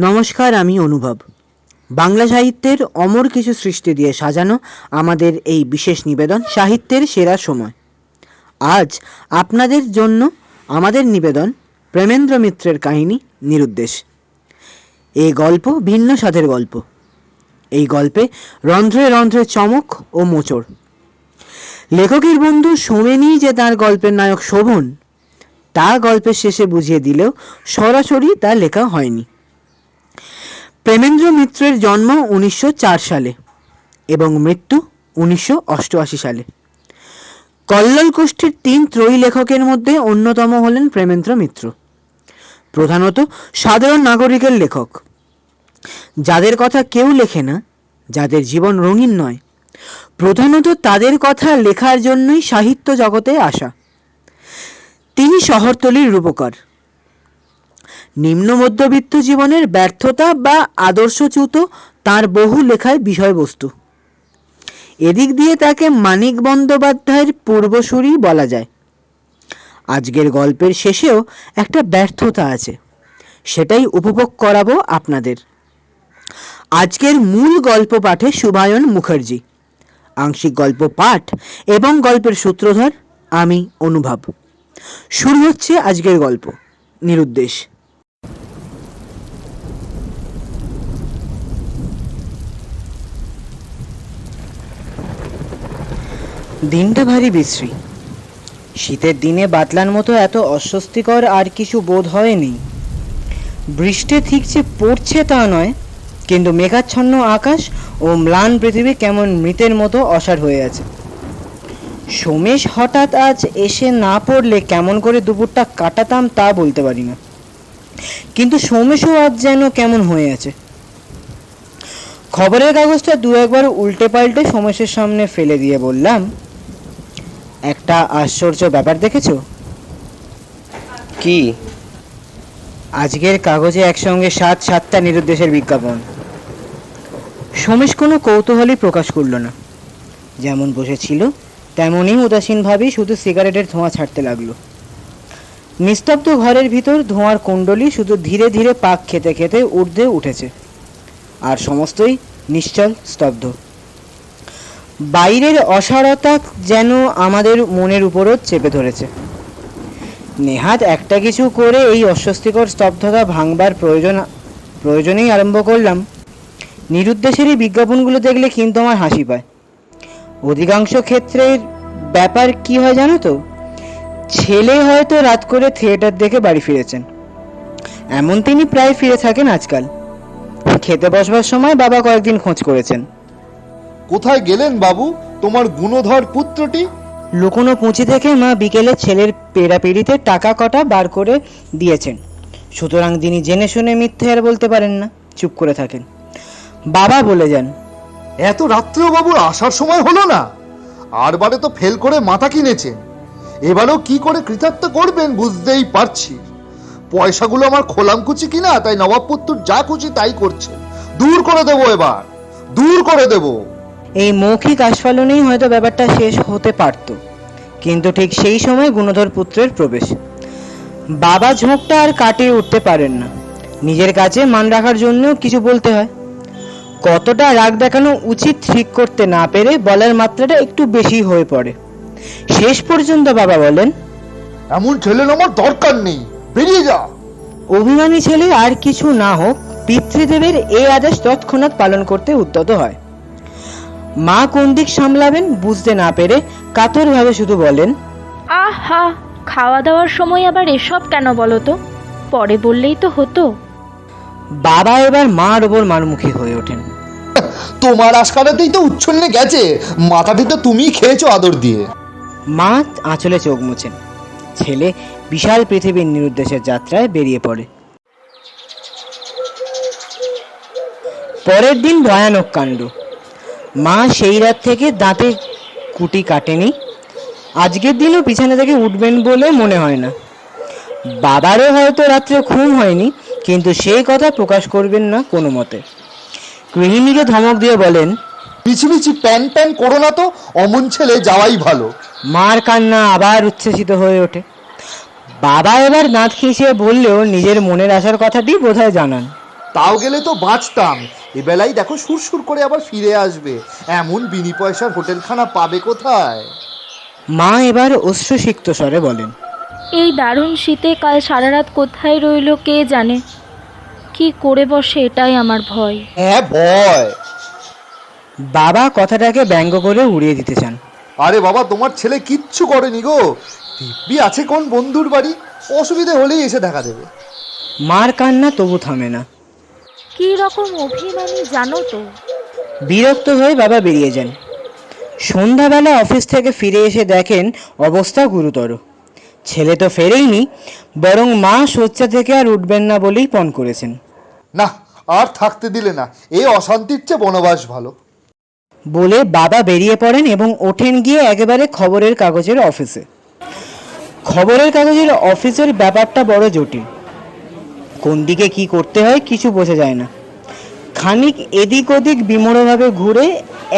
নমস্কার, আমি অনুভব। বাংলা সাহিত্যের অমর কিছু সৃষ্টি দিয়ে সাজানো আমাদের এই বিশেষ নিবেদন সাহিত্যের সেরা সময়। আজ আপনাদের জন্য আমাদের নিবেদন প্রেমেন্দ্র মিত্রের কাহিনী নিরুদ্দেশ। এই গল্প ভিন্ন স্বাদের গল্প। এই গল্পে রন্ধ্রে রন্ধ্রে চমক ও মোচড়। লেখকের বন্ধু সোমেনই যে তার গল্পের নায়ক শোভন, তা গল্পের শেষে বুঝিয়ে দিলেও সরাসরি তা লেখা হয়নি। প্রেমেন্দ্র মিত্রের জন্ম উনিশশো চার সালে এবং মৃত্যু উনিশশো অষ্টআশি সালে। কল্লোল গোষ্ঠীর তিন ত্রয়ী লেখকের মধ্যে অন্যতম হলেন প্রেমেন্দ্র মিত্র, প্রধানত সাধারণ নাগরিকের লেখক। যাদের কথা কেউ লেখে না, যাদের জীবন রঙিন নয়, প্রধানত তাদের কথা লেখার জন্যই সাহিত্য জগতে আসা। তিনি শহরতলির রূপকার। নিম্ন মধ্যবিত্ত জীবনের ব্যর্থতা বা আদর্শচ্যুত তার বহু লেখায় বিষয়বস্তু। এদিক দিয়ে তাকে মানিক বন্দ্যোপাধ্যায়ের পূর্বসূরি বলা যায়। আজকের গল্পের শেষেও একটা ব্যর্থতা আছে। সেটাই উপভোগ করাবো আপনাদের। আজকের মূল গল্প পাঠে শুভায়ন মুখার্জি। আংশিক গল্প পাঠ এবং গল্পের সূত্রধর আমি, অনুভব। শুরু হচ্ছে আজকের গল্প। নিরুদ্দেশ। দিনটা ভারী বিশ্রী। শীতের দিনে বাতলার মতো এত অস্বস্তিকর আর কিছু বোধ হয়নি। বৃষ্টি ঠিক যে পড়ছে তা নয়, কিন্তু মেঘাচ্ছন্ন আকাশ ও ম্লান পৃথিবী কেমন মৃতের মতো অসাড় হয়ে আছে। সোমেশ হঠাৎ আজ এসে না পড়লে কেমন করে দুপুরটা কাটাতাম তা বলতে পারি না। কিন্তু সোমেশও আজ যেন কেমন হয়ে আছে। খবরের কাগজটা দু একবার উল্টে পাল্টে সোমেশের সামনে ফেলে দিয়ে বললাম একটা আশ্চর্য ব্যাপার দেখেছ? কি? আজকের কাগজে একসঙ্গে সাত সাতটা নিরুদ্দেশের বিজ্ঞাপন। সোমেশ কোনো কৌতূহলই প্রকাশ করল না। যেমন বসেছিল তেমনই উদাসীনভাবেই শুধু সিগারেটের ধোঁয়া ছাড়তে লাগল। নিস্তব্ধ ঘরের ভিতর ধোঁয়ার কুণ্ডলি শুধু ধীরে ধীরে পাক খেতে খেতে ঊর্ধ্বে উঠেছে। আর সমস্তই নিশ্চল স্তব্ধ। বাইরের অসারতা যেন আমাদের মনের উপরও চেপে ধরেছে। নেহাত একটা কিছু করে এই অস্বস্তিকর স্তব্ধতা ভাঙবার প্রয়োজন, প্রয়োজনেই আরম্ভ করলাম। নিরুদ্দেশের এই বিজ্ঞাপনগুলো দেখলে কিন্তু আমার হাসি পায়। অধিকাংশ ক্ষেত্রের ব্যাপার কি হয় জানো তো? ছেলে হয়তো রাত করে থিয়েটার দেখে বাড়ি ফিরেছেন। এমন তিনি প্রায় ফিরে থাকেন আজকাল। খেতে বসবার সময় বাবা কয়েকদিন খোঁজ করেছেন। কোথায় গেলেন বাবু? তোমার গুণধর পুত্রটি? লুকোনো পুঁচি থেকে মা বিকেলে ছেলের পেড়াপিড়িতে টাকা কটা বার করে দিয়েছেন। সুতরাং তিনি জেনে শুনে মিথ্যে আর বলতে পারেন না। চুপ করে থাকেন। বাবা বলে যান এত রাত্রেও বাবু আসার সময় হলো না। আর বারে তো ফেল করে মাথা কিনেছেন। এবারেও কি করে কৃতার্থ করবেন বুঝতেই পারছি। পয়সাগুলো আমার খোলামকুচি কিনা তাই নবাব পুত্র যা খুশি তাই করছে। দূর করে দেবো এবার। দূর করে দেবো। এই মৌখিক আস্ফালনেই হয়তো ব্যাপারটা শেষ হতে পারত। কিন্তু ঠিক সেই সময় গুণধর পুত্রের প্রবেশ। বাবা ঝোঁকটা আর কাটিয়ে উঠতে পারেন না। নিজের কাছে মান রাখার জন্য কিছু বলতে হয়। কতটা রাগ দেখানো উচিত ঠিক করতে না পেরে বলার মাত্রাটা একটু বেশি হয়ে পড়ে। শেষ পর্যন্ত বাবা বলেন এমন ছেলে আমার দরকার নেই বেরিয়ে যা। অভিমানী ছেলে আর কিছু না হোক পিতৃদেবের এই আদেশ তৎক্ষণাৎ পালন করতে উদ্যত হয়। মা কোন দিক সামলাবেন বুঝতে না পেরে কাতরভাবে শুধু বলেন আহা খাওয়া দাওয়ার সময় আবার এসব কেন বলো তো? পরে বললেই তো হতো। বাবা এবার মার ওপর মারমুখী হয়ে ওঠেন। তোমার আশকারাতেই তো উচ্ছন্নে গেছে। মাথাটি তো তুমিই খেয়েছো আদর দিয়ে। মা আঁচলে চোখ মুছেন। ছেলে বিশাল পৃথিবীর নিরুদ্দেশের যাত্রায় বেরিয়ে পড়ে। পরের দিন ভয়ানক কাণ্ড। মা সেই রাত থেকে দাঁতে কুটি কাটেনি। আজকের দিনও পিছনে থেকে উঠবেন বলে মনে হয় না। বাবারও হয়তো রাত্রে ঘুম হয়নি কিন্তু সেই কথা প্রকাশ করবেন না কোনো মতে। গৃহিণীকে ধমক দিয়ে বলেন মিছি মিছি প্যান প্যান করো না তো অমন ছেলে যাওয়াই ভালো। মার কান্না আবার উচ্ছ্বসিত হয়ে ওঠে। বাবা এবার দাঁত খিঁচিয়ে বললেও নিজের মনের আসার কথাটি বোধহয় জানান। তাও গেলে তো বাঁচতাম। এবেলায় দেখো সুরসুর করে আবার ফিরে আসবে। এমন বিনি পয়সার হোটেলখানা পাবে কোথায়? মা এবার অশ্রুসিক্ত স্বরে বলেন এই দারুণ শীতে কাল সারা রাত কোথায় রইল কে জানে? কি করে বসে এটাই আমার ভয়। হ্যাঁ ভয়। বাবা কথাটাকে ব্যঙ্গ করে উড়িয়ে দিতে চান। আরে বাবা তোমার ছেলে কিচ্ছু করেনি গো। দিব্যি আছে কোন বন্ধুর বাড়ি? অসুবিধে হলেই এসে দেখা দেবে। মার কান্না তবু থামে না। কি রকম অভিমানী জানো তো? বিরক্ত হয়ে বাবা বেরিয়ে যান। সন্ধ্যাবেলা অফিস থেকে ফিরে এসে দেখেন অবস্থা গুরুতর। ছেলে তো ফেরেইনি বরং মা শয্যা থেকে আর উঠবেন না বলেই পণ করেছেন। না আর থাকতে দিলে না এই অশান্তির চেয়ে বনবাস ভালো। বলে বাবা বেরিয়ে পড়েন এবং ওঠেন গিয়ে একেবারে খবরের কাগজের অফিসে। খবরের কাগজের অফিসের ব্যাপারটা বড় জটিল। কোন দিকে কি করতে হয় কিছু বোঝা যায় না। খানিক এদিক ওদিক বিমূঢ়ভাবে ঘুরে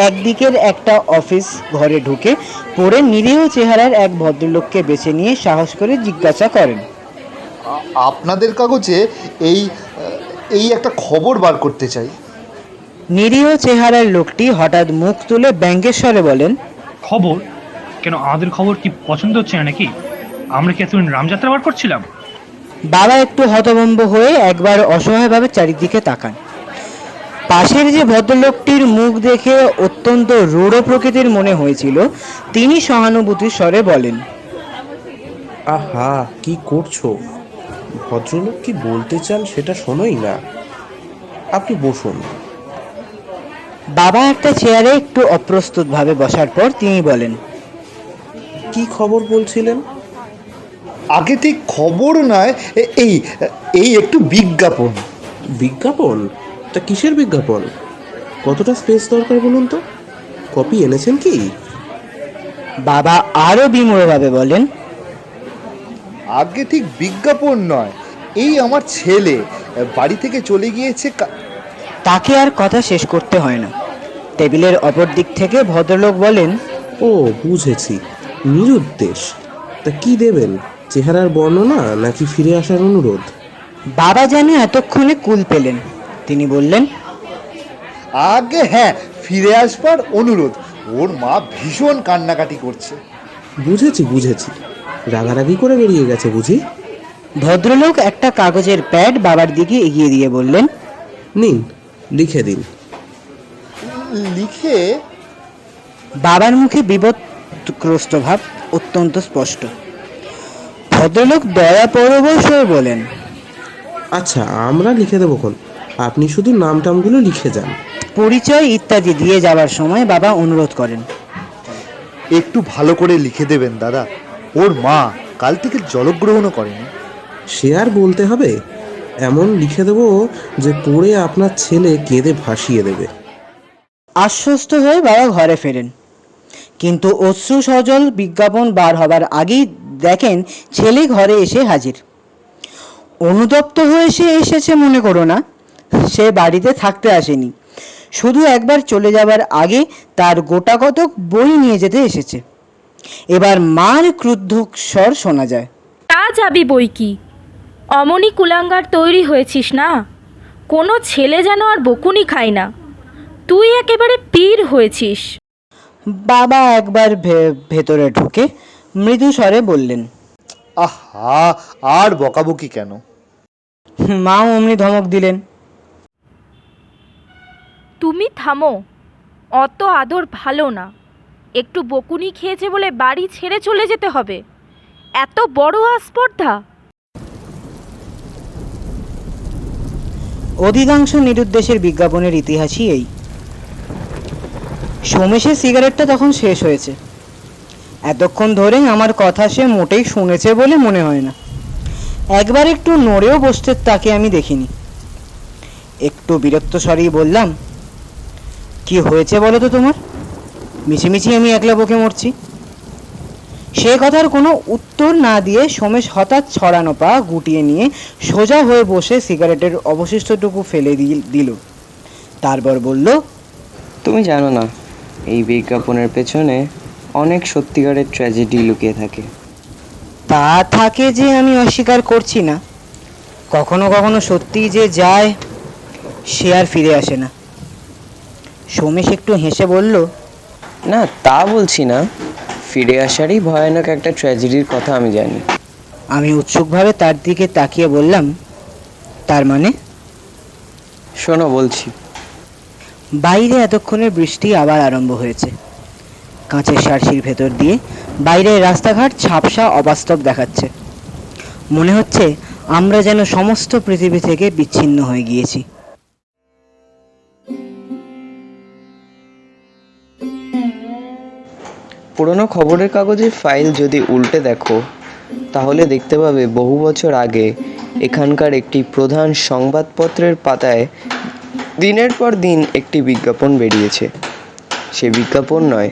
একদিকের একটা অফিস ঘরে ঢুকে পড়ে নিরীহ চেহারার এক ভদ্রলোককে বেছে নিয়ে সাহস করে জিজ্ঞাসা করেন। আপনাদের কাগজে এই এই একটা খবর বার করতে চাই। নিরীহ চেহারার লোকটি হঠাৎ মুখ তুলে ব্যঙ্গেশ্বরে বলেন খবর? কেন আমাদের খবর কি পছন্দ হচ্ছে না নাকি? আমরা কি এতদিন রামযাত্রা বার করছিলাম? বাবা একটু হতভম্ব হয়ে একবার অসহায়ভাবে চারিদিকে তাকান। পাশের যে ভদ্রলোকটির মুখ দেখে অত্যন্ত রূঢ় প্রকৃতির মনে হয়েছিল তিনি সহানুভূতির স্বরে বলেন আহা কি করছ? ভদ্রলোক কি বলতে চান সেটা শোনোই না। আপনি বসুন। বাবা একটা চেয়ারে একটু অপ্রস্তুতভাবে বসার পর তিনি বলেন কি খবর বলছিলেন? আগে ঠিক খবর নয় এই এই একটু বিজ্ঞাপন। বিজ্ঞাপন? তা কিসের বিজ্ঞাপন? কতটা স্পেস দরকার বলুন তো? কপি এনেছেন কি? বাবা আরও বিমূঢ়ভাবে বলেন। আগে ঠিক বিজ্ঞাপন নয় এই আমার ছেলে বাড়ি থেকে চলে গিয়েছে কা- তাকে আর কথা শেষ করতে হয় না। টেবিলের অপর দিক থেকে ভদ্রলোক বলেন ও বুঝেছি। নিরুদ্দেশ। তা কি দেবেন? চেহারার বর্ণনা নাকি ফিরে আসার অনুরোধ? বাবা যেন এতক্ষণে কুল পেলেন। তিনি বললেন আগে হ্যাঁ ফিরে আসবার অনুরোধ। ওর মা ভীষণ কান্নাকাটি করছে। বুঝেছি বুঝেছি। রাগারাগি করে বেরিয়ে গেছে বুঝি? ভদ্রলোক একটা কাগজের প্যাড বাবার দিকে এগিয়ে দিয়ে বললেন নিন লিখে দিন। লিখে বাবার মুখে বিপদগ্রস্ত ভাব অত্যন্ত স্পষ্ট। ভদ্রলোক দয়া পরবশ হয়ে বলেন। আচ্ছা আমরা লিখে দেবো কোন? আপনি শুধু নাম টামগুলো লিখে যান। পরিচয় ইত্যাদি দিয়ে যাওয়ার সময় বাবা অনুরোধ করেন। একটু ভালো করে লিখে দেবেন দাদা। ওর মা কাল থেকে জলগ্রহণও করেনি। সে আর বলতে হবে? এমন লিখে দেবো যে পড়ে আপনার ছেলে কেঁদে ভাসিয়ে দেবে। আশ্বস্ত হয়ে বাবা ঘরে ফেরেন। কিন্তু অশ্রু সজল বিজ্ঞাপন বার হবার আগেই দেখেন ছেলে ঘরে এসে হাজির। অনুতপ্ত হয়ে সে এসেছে মনে করো না। সে বাড়িতে থাকতে আসেনি। শুধু একবার চলে যাবার আগে তার গোটা কতক বই নিয়ে যেতে এসেছে। এবার মার ক্রুদ্ধ স্বর শোনা যায়। তা যাবি বই কি? অমনি কুলাঙ্গার তৈরি হয়েছিস না? কোনো ছেলে যেন আর বকুনি খায় না। তুই একেবারে পীর হয়েছিস। বাবা একবার ভেতরে ঢুকে মৃদু স্বরে বললেন আহা আর বকাবকি কেন? মাও অমনি ধমক দিলেন তুমি থামো অত আদর ভালো না একটু বকুনি খেয়েছে বলে বাড়ি ছেড়ে চলে যেতে হবে এত বড় আস্পর্ধা। অধিকাংশ নিরুদ্দেশের বিজ্ঞাপনের ইতিহাসই এই। সোমেশের সিগারেটটা তখন শেষ হয়েছে। এতক্ষণ ধরে আমার কথা সে মোটেই শুনেছে বলে মনে হয় না। একবার একটু নড়েও বসতে তাকে আমি দেখিনি। একটু বিরক্ত স্বরেই বললাম, কি হয়েছে বলো তো তোমার? মিছিমিছি আমি একলা বকে মরছি। সে কথার কোনো উত্তর না দিয়ে সোমেশ হঠাৎ ছড়ানো পা গুটিয়ে নিয়ে সোজা হয়ে বসে সিগারেটের অবশিষ্টটুকু ফেলে দিল- তারপর বলল, তুমি জানো না, এই বিজ্ঞাপনের পেছনে অনেক সত্যিকারের ট্র্যাজেডি লুকিয়ে থাকে। তা থাকে যে আমি অস্বীকার করছি না। কখনো কখনো সত্যিই যে যায় সে আর ফিরে আসে না। সোমেশ একটু হেসে বলল না তা বলছি না। ফিরে আসারই ভয়ানক একটা ট্র্যাজেডির কথা আমি জানি। আমি উৎসুকভাবে তার দিকে তাকিয়ে বললাম তার মানে? শোনো বলছি। বাইরে এতক্ষণে বৃষ্টি আবার আরম্ভ হয়েছে। কাঁচের সারসির ভেতর দিয়ে বাইরের রাস্তাঘাট ঝাপসা অবাস্তব দেখাচ্ছে। মনে হচ্ছে আমরা যেন সমস্ত পৃথিবী থেকে বিচ্ছিন্ন হয়ে গিয়েছি। পুরনো খবরের কাগজের ফাইল যদি উল্টে দেখো, তাহলে দেখতে পাবে বহু বছর আগে এখানকার একটি প্রধান সংবাদপত্রের পাতায় দিনের পর দিন একটি বিজ্ঞাপন বেরিয়েছে। সে বিজ্ঞাপন নয়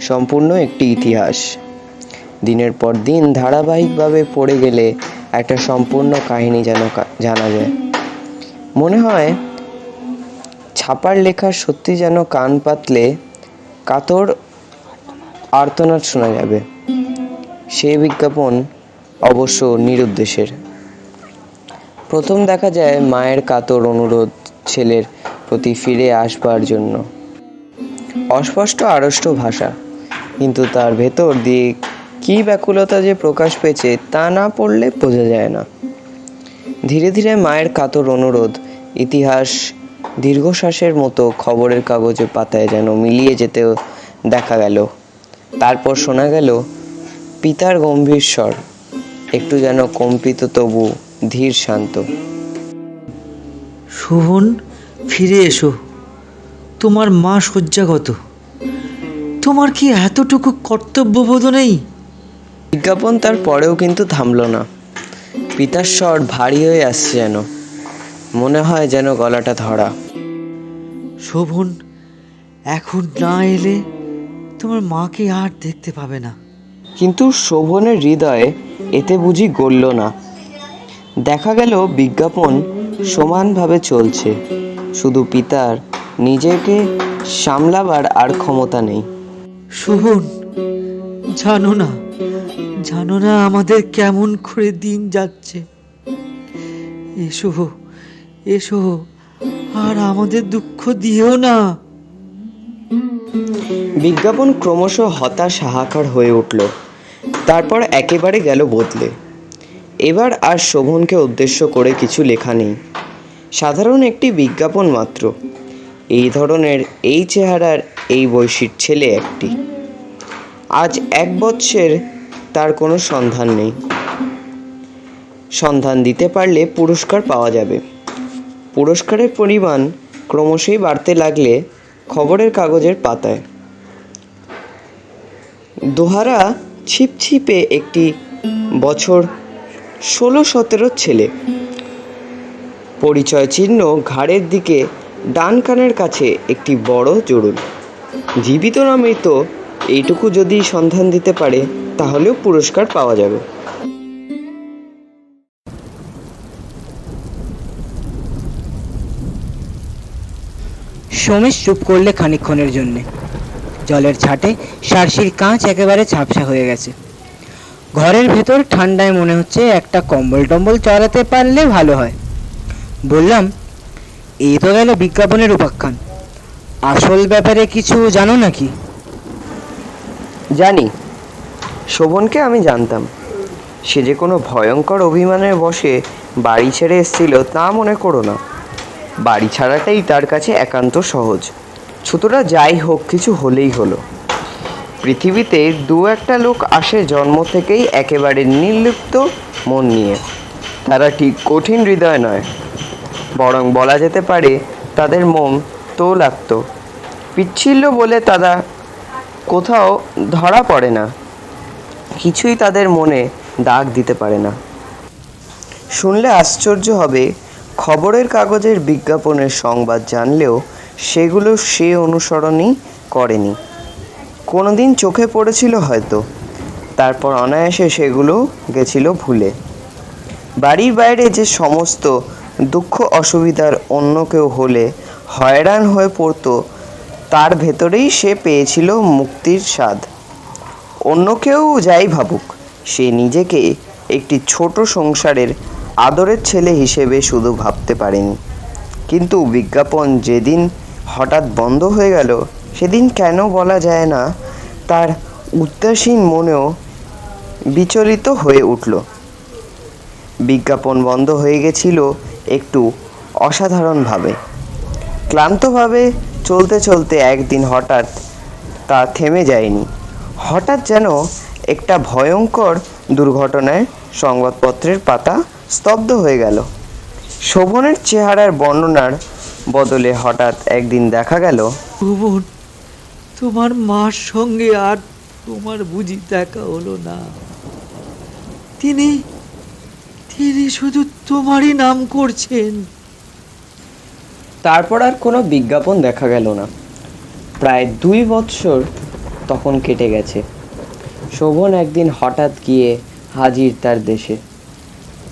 সম্পূর্ণ একটি ইতিহাস। দিনের পর দিন ধারাবাহিকভাবে পড়ে গেলে একটা সম্পূর্ণ কাহিনী যেন জানা যায়। মনে হয় ছাপার লেখা সত্যি যেন কান পাতলে কাতর আর্তনাদ শোনা যাবে। সে বিজ্ঞাপন অবশ্য নিরুদ্দেশের। প্রথম দেখা যায় মায়ের কাতর অনুরোধ ছেলের প্রতি ফিরে আসবার জন্য। অস্পষ্ট আড়ষ্ট ভাষা। কিন্তু তার ভেতর দিয়ে কী ব্যাকুলতা যে প্রকাশ পেয়েছে তা না পড়লে বোঝা যায় না। ধীরে ধীরে মায়ের কাতর অনুরোধ, ইতিহাস দীর্ঘশ্বাসের মতো খবরের কাগজে পাতায় যেন মিলিয়ে যেতেও দেখা গেল। তারপর শোনা গেল, পিতার গম্ভীর স্বর, একটু যেন কম্পিত তবু ধীর শান্ত। শোভন, ফিরে এসো। তোমার মা শয্যাগত। তোমার কি এতটুকু কর্তব্যবোধ নেই বিজ্ঞাপন তার পরেও কিন্তু থামল না। পিতার স্বর ভারী হয়ে আসছে যেন। মনে হয় যেন গলাটা ধরা। শোভন এখন না এলে তোমার মাকে আর দেখতে পাবে না? কিন্তু শোভনের হৃদয়ে এতে বুঝি গলল না। দেখা গেল বিজ্ঞাপন সমানভাবে চলছে। শুধু পিতার নিজেকে সামলাবার আর ক্ষমতা নেই। শোভন, জানো না জানো না আমাদের কেমন করে দিন যাচ্ছে। এসো এসো আর আমাদের দুঃখ দিও না। বিজ্ঞাপন ক্রমশ হতাশ হাহাকার হয়ে উঠল, তারপর একেবারে গেল বদলে। এবার আর শোভনকে উদ্দেশ্য করে কিছু লেখা নেই, সাধারণ একটি বিজ্ঞাপন মাত্র। এই ধরনের এই চেহারার এই বৈশির ছেলে একটি। আজ এক বৎসের তার কোনো সন্ধান নেই। সন্ধান দিতে পারলে পুরস্কার পাওয়া যাবে। পুরস্কারের পরিমাণ ক্রমশই বাড়তে লাগলে খবরের কাগজের পাতায়। দোহারা ছিপছিপে একটি বছর ষোলো সতেরো ছেলে। পরিচয় চিহ্ন ঘাড়ের দিকে ডান কানের কাছে একটি বড় জরুল জীবিত না মৃত, এইটুকু যদি সন্ধান দিতে পারে, তাহলেও পুরস্কার পাওয়া যাবে। সোমেশ চুপ করলে খানিকক্ষণের জন্যে। জলের ছাটে সারসির কাঁচ একেবারে ঝাপসা হয়ে গেছে। ঘরের ভেতর ঠান্ডায় মনে হচ্ছে একটা কম্বল টম্বল চড়াতে পারলে ভালো হয়। বললাম, এই তো গেল বিজ্ঞাপনের উপাখ্যান। আসল ব্যাপারে কিছু জানো নাকি? জানি। শোভনকে আমি জানতাম। সে যে কোনো ভয়ঙ্কর অভিমানের বসে বাড়ি ছেড়ে এসেছিল তা মনে করো না। বাড়ি ছাড়াটাই তার কাছে একান্ত সহজ। ছুতোটা যাই হোক, কিছু হলেই হলো। পৃথিবীতে দু একটা লোক আসে জন্ম থেকেই একেবারে নির্লিপ্ত মন নিয়ে। তারা ঠিক কঠিন হৃদয় নয়। বরং বলা যেতে পারে তাদের মন তৈলাক্ত পিচ্ছিল্য বলে তারা কোথাও ধরা পড়ে না। কিছুই তাদের মনে দাগ দিতে পারে না। শুনলে আশ্চর্য হবে, খবরের কাগজের বিজ্ঞাপনের সংবাদ জানলেও সেগুলো সে অনুসরণই করেনি। কোনোদিন চোখে পড়েছিল হয়তো, তারপর অনায়াসে সেগুলো গেছিল ভুলে। বাড়ির বাইরে যে সমস্ত দুঃখ অসুবিধার অন্য কেউ হলে হয়রান হয়ে পড়তো। তার ভেতরেই সে পেয়েছিল মুক্তির স্বাদ। অন্য কেউ যাই ভাবুক, সে নিজেকে একটি ছোট সংসারের আদরের ছেলে হিসেবে শুধু ভাবতে পারেনি। কিন্তু বিজ্ঞাপন যেদিন হঠাৎ বন্ধ হয়ে গেল, সেদিন কেন বলা যায় না, তার উদাসীন মনেও বিচলিত হয়ে উঠল। বিজ্ঞাপন বন্ধ হয়ে গেছিল একটু অসাধারণভাবে। ক্লান্তভাবে চলতে চলতে একদিন হঠাৎ তা থেমে যায়নি। হঠাৎ যেন একটা ভয়ঙ্কর দুর্ঘটনায় সংবাদপত্রের পাতা স্তব্ধ হয়ে গেল। শোভনের চেহারার বর্ণনার বদলে হঠাৎ একদিন দেখা গেল ভুবন তোমার মার সঙ্গে আর তোমার বুঝি দেখা হলো না। তিনি তিনি শুধু তোমারই নাম করছেন। তারপর আর কোনো বিজ্ঞাপন দেখা গেল না। প্রায় দুই বৎসর তখন কেটে গেছে। শোভন একদিন হঠাৎ গিয়ে হাজির তার দেশে।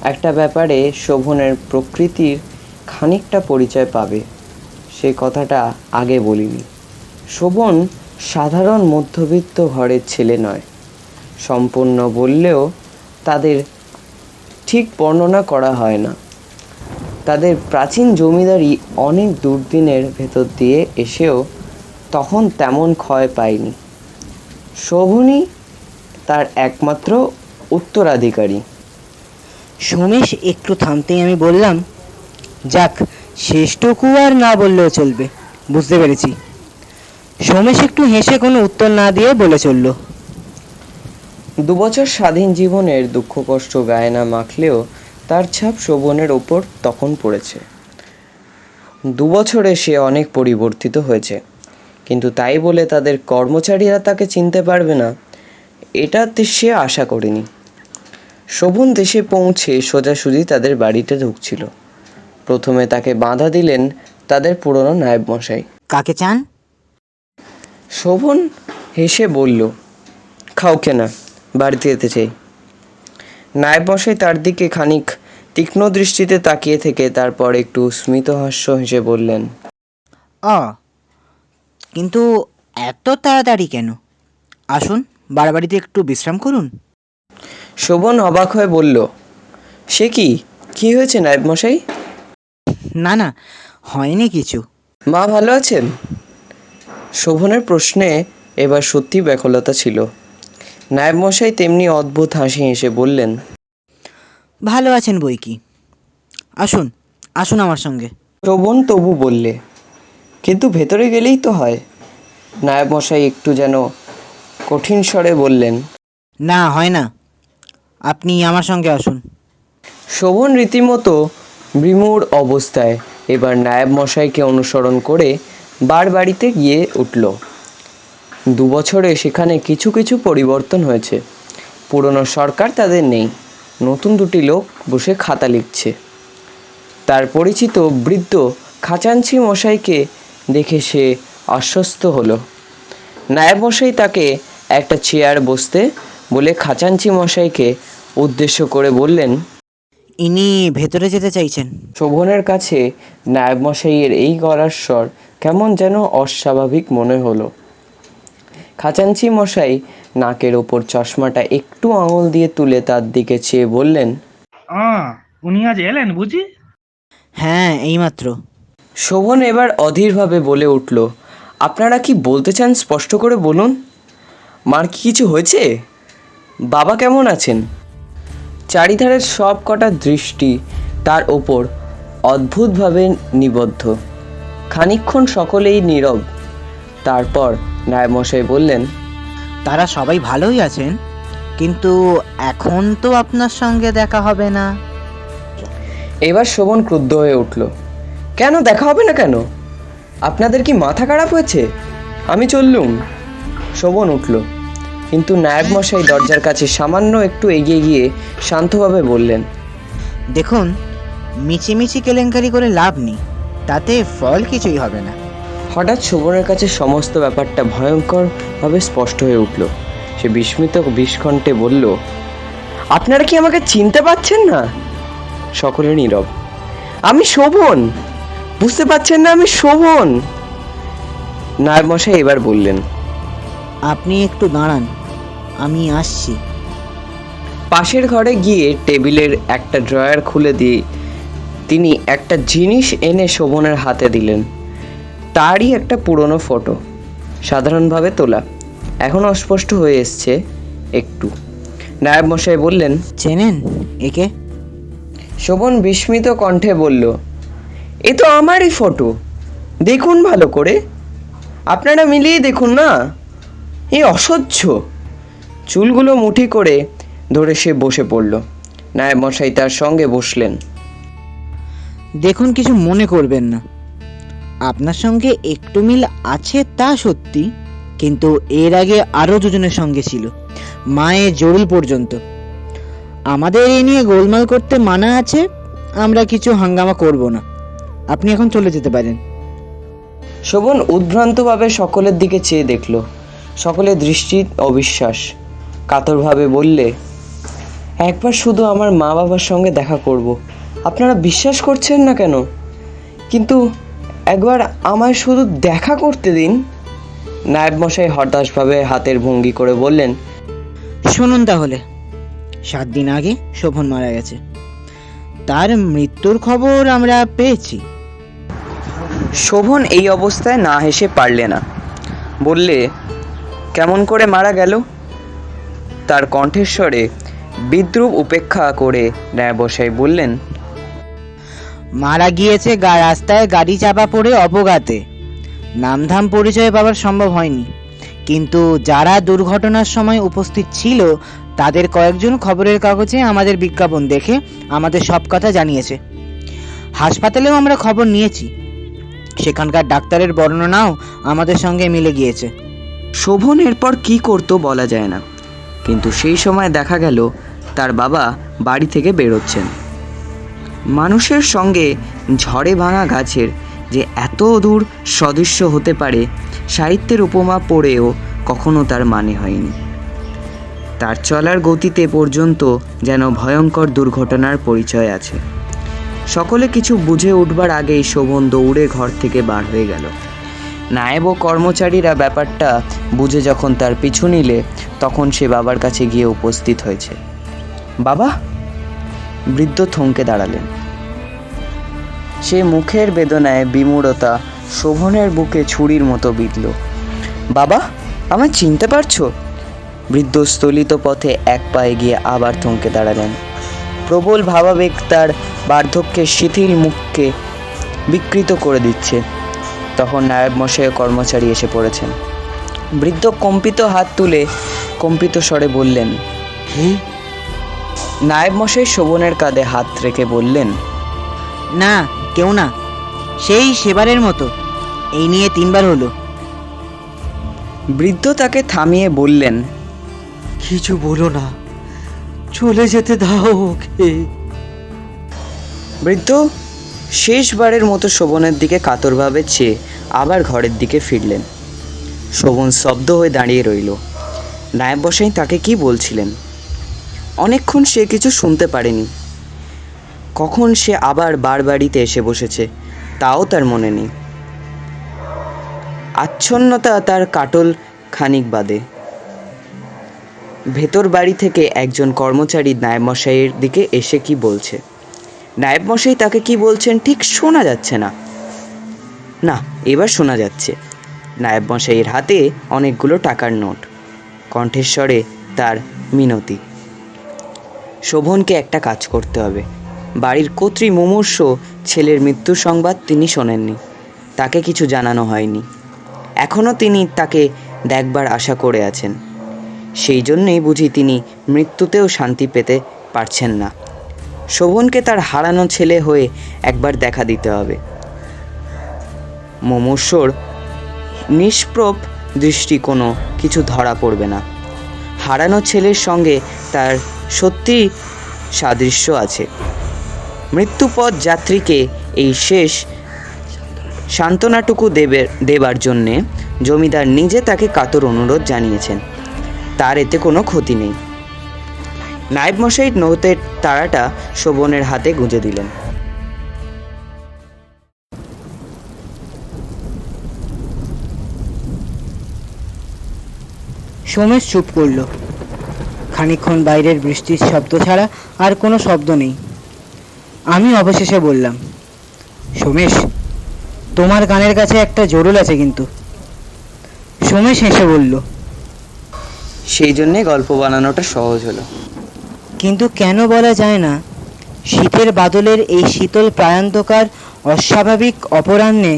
একটা ব্যাপারে শোভনের প্রকৃতির খানিকটা পরিচয় পাবে, সে কথাটা আগে বলিনি। শোভন সাধারণ মধ্যবিত্ত ঘরের ছেলে নয়। সম্পূর্ণ বললেও তাদের ঠিক বর্ণনা করা হয় না। তাদের প্রাচীন জমিদারি অনেক দুর্দিনের ভেতর দিয়ে এসেও তখন তেমন ক্ষয় পায়নি। শোভনী তার একমাত্র উত্তরাধিকারী। সোমেশ একটু থামতেই আমি বললাম যাক শেষটুকু আর না বললেও চলবে বুঝতে পেরেছি। সোমেশ একটু হেসে কোনো উত্তর না দিয়ে বলে চলল দুবছর স্বাধীন জীবনের দুঃখ কষ্ট গায়ে না মাখলেও তার ছাপ শোভনের ওপর তখন পড়েছে। দুবছরে সে অনেক পরিবর্তিত হয়েছে। কিন্তু তাই বলে তাদের কর্মচারীরা তাকে চিনতে পারবে না এটাতে সে আশা করেনি। শোভন দেশে পৌঁছে সোজাসুজি তাদের বাড়িতে ঢুকছিল। প্রথমে তাকে বাধা দিলেন তাদের পুরনো নায়েব মশাই কাকে চান? শোভন হেসে বলল খাও কেনা বাড়িতে যেতে চাই। নায়েব মশাই তার দিকে খানিক তীক্ষ্ণ দৃষ্টিতে তাকিয়ে থেকে তারপর একটু স্মিতহাস্য হেসে বললেন অ কিন্তু এত তাড়াতাড়ি কেন? আসুন বাড়াবাড়িতে একটু বিশ্রাম করুন। শোভন অবাক হয়ে বলল সে কি? কি হয়েছে নায়েব মশাই? না না হয়নি কিছু। মা ভালো আছেন? শোভনের প্রশ্নে এবার সত্যি ব্যাকুলতা ছিল। নায়েব মশাই তেমনি অদ্ভুত হাসি হেসে বললেন ভালো আছেন বই কি? আসুন আসুন আমার সঙ্গে। শোভন তবু বললে কিন্তু ভেতরে গেলেই তো হয়। নায়েব মশাই একটু যেন কঠিন স্বরে বললেন না হয় না। আপনি আমার সঙ্গে আসুন। শোভন রীতিমতো বিমূঢ় অবস্থায় এবার নায়েব মশাইকে অনুসরণ করে বার বাড়িতে গিয়ে উঠল। দু বছরে সেখানে কিছু কিছু পরিবর্তন হয়েছে। পুরনো সরকার তাদের নেই। নতুন দুটি লোক বসে খাতা লিখছে। তার পরিচিত বৃদ্ধ খাচাঞ্চি মশাইকে দেখে সে আশ্বস্ত হলো। নায়েব মশাই তাকে একটা চেয়ার বসতে বলে খাচাঞ্চি মশাইকে উদ্দেশ্য করে বললেন ইনি ভেতরে যেতে চাইছেন। শোভনের কাছে নায়েব মশাইয়ের এই গলার স্বর কেমন যেন অস্বাভাবিক মনে হলো। খাজাঞ্চি মশাই নাকের ওপর চশমাটা একটু আঙুল দিয়ে তুলে তার দিকে চেয়ে বললেন উনি আজ এলেন বুঝি? হ্যাঁ এইমাত্র। শোভন এবার অধীরভাবে বলে উঠল আপনারা কি বলতে চান স্পষ্ট করে বলুন? মার কি কিছু হয়েছে? বাবা কেমন আছেন? চারিধারের সব কটা দৃষ্টি তার ওপর অদ্ভুতভাবে নিবদ্ধ। খানিকক্ষণ সকলেই নীরব। তারপর নায়মশাই বললেন তারা সবাই ভালোই আছেন কিন্তু এখন তো আপনার সঙ্গে দেখা হবে না। এবার শোভন ক্রুদ্ধ হয়ে উঠল কেন দেখা হবে না কেন? আপনাদের কি মাথা খারাপ হয়েছে? আমি চললুম। শোভন উঠল কিন্তু নায়ক মশাই দরজার কাছে সামান্য একটু এগিয়ে গিয়ে শান্তভাবে বললেন দেখুন মিছিমিছি কেলেঙ্কারি করে লাভ নেই তাতে ফল কিছুই হবে না। হঠাৎ শোভনের কাছে সমস্ত ব্যাপারটা ভয়ঙ্করভাবে স্পষ্ট হয়ে উঠল। সে বিস্মিত বিস্কণ্ঠে বলল আপনারা কি আমাকে চিনতে পারছেন না? সকলে নীরব। আমি শোভন। বুঝতে পারছেন না আমি শোভন? নায়ক মশাই এবার বললেন আপনি একটু দাঁড়ান আমি আসছি। পাশের ঘরে গিয়ে টেবিলের একটা ড্রয়ার খুলে দিয়ে তিনি একটা জিনিস এনে শোভনের হাতে দিলেন। তারই একটা পুরনো ফটো। সাধারণভাবে তোলা। এখন অস্পষ্ট হয়ে এসছে একটু। নায়ব মশাই বললেন চেনেন? একে? শোভন বিস্মিত কণ্ঠে বলল এ তো আমারই ফটো। দেখুন ভালো করে। আপনারা মিলিয়ে দেখুন না? এ অসহ্য। চুলগুলো মুঠি করে ধরে সে বসে পড়ল। নায়ব মশাই তার সঙ্গে বসলেন। দেখুন কিছু মনে করবেন না। আপনার সঙ্গে একটু মিল আছে তা সত্যি, কিন্তু এর আগে আরও দুজনের সঙ্গে ছিল, মায়ের জরুল পর্যন্ত। আমাদের এই নিয়ে গোলমাল করতে মানা আছে, আমরা কিছু হাঙ্গামা করব না। আপনি এখন চলে যেতে পারেন। শোভন উদ্ভ্রান্তভাবে সকলের দিকে চেয়ে দেখল। সকলের দৃষ্টি অবিশ্বাস। কাতরভাবে বললে, একবার শুধু আমার মা বাবার সঙ্গে দেখা করব। আপনারা বিশ্বাস করছেন না কেন? কিন্তু একবার আমায় শুধু দেখা করতে দিন। নায়ব মশাই হতাশভাবে হাতের ভঙ্গি করে বললেন শুনুন তাহলে। সাত দিন আগে শোভন মারা গেছে। তার মৃত্যুর খবর আমরা পেয়েছি। শোভন এই অবস্থায় না হেসে পারলে না। বললে কেমন করে মারা গেল? তার কণ্ঠেশ্বরে বিদ্রুপ উপেক্ষা করে ন্যায়বসাই বললেন মারা গিয়েছে গা, রাস্তায় গাড়ি চাপা পড়ে অবগাতে। নামধাম পরিচয় পাওয়ার সম্ভব হয়নি। কিন্তু যারা দুর্ঘটনার সময় উপস্থিত ছিল, তাদের কয়েকজন খবরের কাগজে আমাদের বিজ্ঞাপন দেখে আমাদের সব কথা জানিয়েছে। হাসপাতালেও আমরা খবর নিয়েছি। সেখানকার ডাক্তারের বর্ণনাও আমাদের সঙ্গে মিলে গিয়েছে। শোভন এরপর কি করতো বলা যায় না। কিন্তু সেই সময় দেখা গেল, তার বাবা বাড়ি থেকে বেরোচ্ছেন। মানুষের সঙ্গে ঝড়ে ভাঙা গাছের যে এত দূর সদৃশ্য হতে পারে, সাহিত্যের উপমা পড়েও কখনো তার মানে হয়নি। তার চলার গতিতে পর্যন্ত যেন ভয়ঙ্কর দুর্ঘটনার পরিচয় আছে। সকলে কিছু বুঝে উঠবার আগেই শোভন দৌড়ে ঘর থেকে বার হয়ে গেল। নায়েব ও কর্মচারীরা ব্যাপারটা বুঝে যখন তার পিছু নিলে, তখন সে বাবার কাছে গিয়ে উপস্থিত হয়েছে। বাবা বৃদ্ধ থমকে দাঁড়ালেন। সে মুখের বেদনায় বিমূঢ়তা শোভনের বুকে ছুরির মতো বিঁধল। বাবা, আমায় চিনতে পারছ? বৃদ্ধ স্থলিত পথে এক পায়ে গিয়ে আবার থমকে দাঁড়ালেন। প্রবল ভাবাবেগ তার বার্ধক্যের শিথিল মুখকে বিকৃত করে দিচ্ছে। তখন নায়ব মশাই কর্মচারী এসে পড়েছেন। বৃদ্ধ কম্পিত হাত তুলে কম্পিত স্বরে বললেন নায়েব মশাই শোভনের কাঁধে হাত রেখে বললেন না কেউ না। সেই সেবারের মতো। এই নিয়ে তিনবার হলো। বৃদ্ধ তাকে থামিয়ে বললেন কিছু বলো না। চলে যেতে দাও ওকে। বৃদ্ধ শেষবারের মতো শোভনের দিকে কাতরভাবে চেয়ে আবার ঘরের দিকে ফিরলেন। শোভন স্তব্ধ হয়ে দাঁড়িয়ে রইল। নায়েব বসাই তাকে কি বলছিলেন? অনেকক্ষণ সে কিছু শুনতে পারেনি। কখন সে আবার বারবাড়িতে এসে বসেছে, তাও তার মনে নেই। আচ্ছন্নতা তার কাটল খানিক বাদে। ভেতর বাড়ি থেকে একজন কর্মচারী নায়েব মশাইয়ের দিকে এসে কি বলছে? নায়েব মশাই তাকে কি বলছেন ঠিক শোনা যাচ্ছে না। না, এবার শোনা যাচ্ছে। নায়েব মশাইয়ের হাতে অনেকগুলো টাকার নোট। কণ্ঠেশ্বরে তার মিনতি। শোভনকে একটা কাজ করতে হবে। বাড়ির কর্তৃ মুমূর্ষ ছেলের মৃত্যুর সংবাদ তিনি শোনেননি। তাকে কিছু জানানো হয়নি। এখনও তিনি তাকে দেখবার আশা করে আছেন। সেই জন্যই বুঝি তিনি মৃত্যুতেও শান্তি পেতে পারছেন না। শোভনকে তার হারানো ছেলে হয়ে একবার দেখা দিতে হবে। মুমূর্ষর নিষ্প্রভ দৃষ্টি কোনো কিছু ধরা পড়বে না। হারানো ছেলের সঙ্গে তার সত্যি সাদৃশ্য আছে। মৃত্যুপথ যাত্রীকে এই শেষ সান্ত্বনাটুকু দেবে, দেবার জন্যে জমিদার নিজে তাকে কাতর অনুরোধ জানিয়েছেন। তার এতে কোনো ক্ষতি নেই। নায়েব মশাই নৌতের তারাটা শোভনের হাতে গুঁজে দিলেন। সোমেশ চুপ করল। খানিকক্ষণ বাইরের বৃষ্টির শব্দ ছাড়া আর কোনো শব্দ নেই। আমি অবশেষে বললাম সোমেশ তোমার গানের কাছে একটা জরুল আছে কিন্তু। সোমেশ হেসে বলল সেই জন্যে গল্প বানানোটা সহজ হলো। কিন্তু কেন বলা যায় না শীতের বাদলের এই শীতল প্রায়ান্তকার অস্বাভাবিক অপরাহ্নে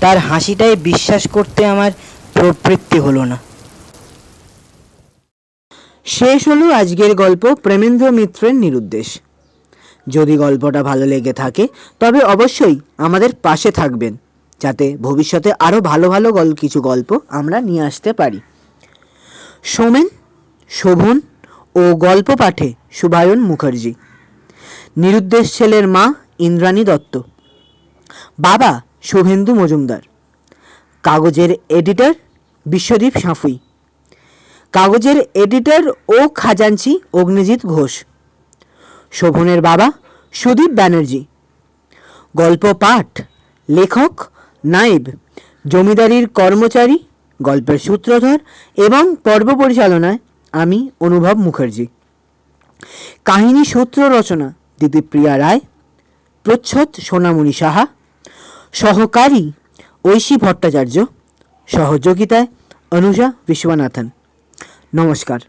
তার হাসিটাই বিশ্বাস করতে আমার প্রবৃত্তি হলো না। শেষ হলো আজকের গল্প প্রেমেন্দ্র মিত্রের নিরুদ্দেশ। যদি গল্পটা ভালো লেগে থাকে, তবে অবশ্যই আমাদের পাশে থাকবেন, যাতে ভবিষ্যতে আরও ভালো ভালো গল, কিছু গল্প আমরা নিয়ে আসতে পারি। সোমেন, শোভন ও গল্প পাঠে শুভায়ন মুখার্জি। নিরুদ্দেশ ছেলের মা ইন্দ্রাণী দত্ত। বাবা শুভেন্দু মজুমদার। কাগজের এডিটর বিশ্বদীপ সাঁফুই। কাগজের এডিটর ও খাজাঞ্চি অগ্নিজিৎ ঘোষ। শোভনের বাবা সুদীপ ব্যানার্জি। গল্প পাঠ, লেখক নায়েব। জমিদারির কর্মচারী, গল্পের সূত্রধর এবং পর্ব পরিচালনায় আমি অনুভব মুখার্জি। কাহিনী সূত্র রচনা, দিদিপ্রিয়া রায়। প্রচ্ছদ সোনামণি সাহা। সহকারী ঐশী ভট্টাচার্য। সহযোগিতায় অনুষা বিশ্বনাথন। নমস্কার।